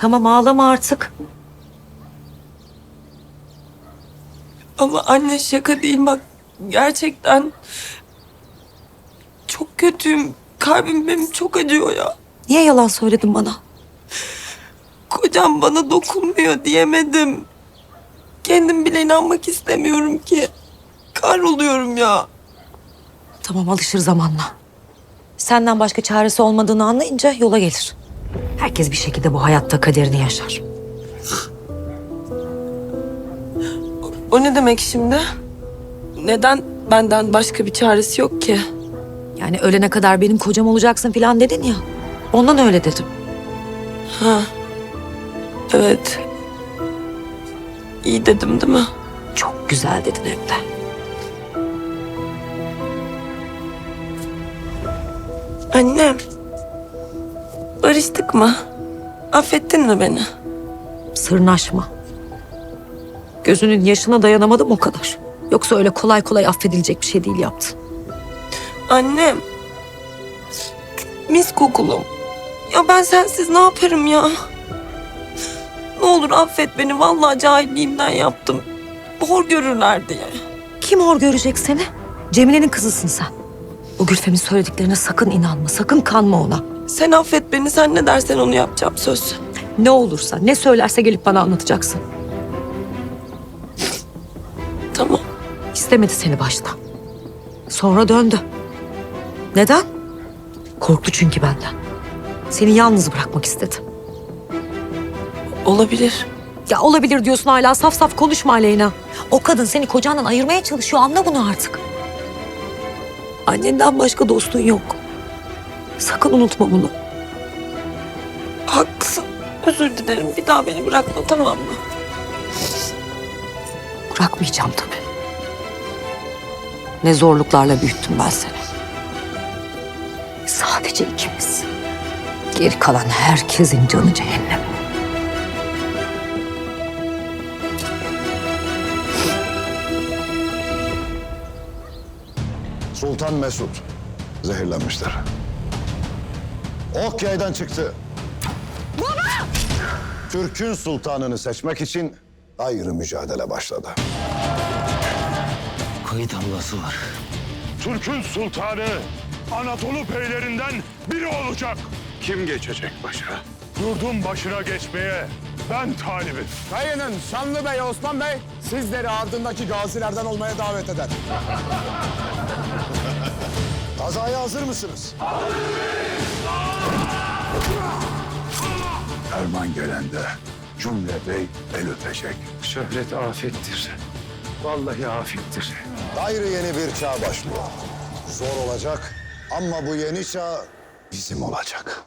Tamam ağlama artık. Ama anne şaka değil bak. Gerçekten çok kötüyüm. Kalbim benim çok acıyor ya. Niye yalan söyledin bana? Kocam bana dokunmuyor diyemedim. Kendim bile inanmak istemiyorum ki. Kahroluyorum ya. Tamam alışır zamanla. Senden başka çaresi olmadığını anlayınca yola gelir. Herkes bir şekilde bu hayatta kaderini yaşar. O ne demek şimdi? Neden benden başka bir çaresi yok ki? Yani ölene kadar benim kocam olacaksın falan dedin ya. Ondan öyle dedim. Ha. Evet. İyi dedim değil mi? Çok güzel dedin hem de. Annem. Barıştık mı? Affettin mi beni? Sırnaşma. Gözünün yaşına dayanamadım o kadar. Yoksa öyle kolay kolay affedilecek bir şey değil yaptın. Annem. Mis kokulum. Ya ben sensiz ne yaparım ya? Ne olur affet beni. Vallahi cahilliğimden yaptım. Hor görürler diye. Kim hor görecek seni? Cemile'nin kızısın sen. O Gülfem'in söylediklerine sakın inanma, sakın kanma ona. Sen affet beni. Sen ne dersen onu yapacağım söz. Ne olursa, ne söylerse gelip bana anlatacaksın. Tamam. İstemedi seni başta. Sonra döndü. Neden? Korktu çünkü benden. Seni yalnız bırakmak istedi. Olabilir. Ya olabilir diyorsun hala saf saf konuşma Aleyna. O kadın seni kocandan ayırmaya çalışıyor anla bunu artık. Annenden başka dostun yok. Sakın unutma bunu. Haklısın. Özür dilerim. Bir daha beni bırakma tamam mı? Bırakmayacağım tabii. Ne zorluklarla büyüttüm ben seni. Sadece ikimiz. Geri kalan herkesin canı cehennem. Sultan Mesut zehirlenmişler. Ok yaydan çıktı. Baba! Türk'ün sultanını seçmek için ayrı mücadele başladı. Kayıt ablası var. Türk'ün sultanı Anadolu beylerinden biri olacak. Kim geçecek başa? Yurdun başına geçmeye ben talibim. Kayının Şanlı Bey Osman Bey sizleri ardındaki gazilerden olmaya davet eder. Kazaya hazır mısınız? Erman gelende cümle bey el öpecek. Şöhret afettir. Vallahi afettir. Gayrı yeni bir çağ başlıyor. Zor olacak ama bu yeni çağ bizim olacak.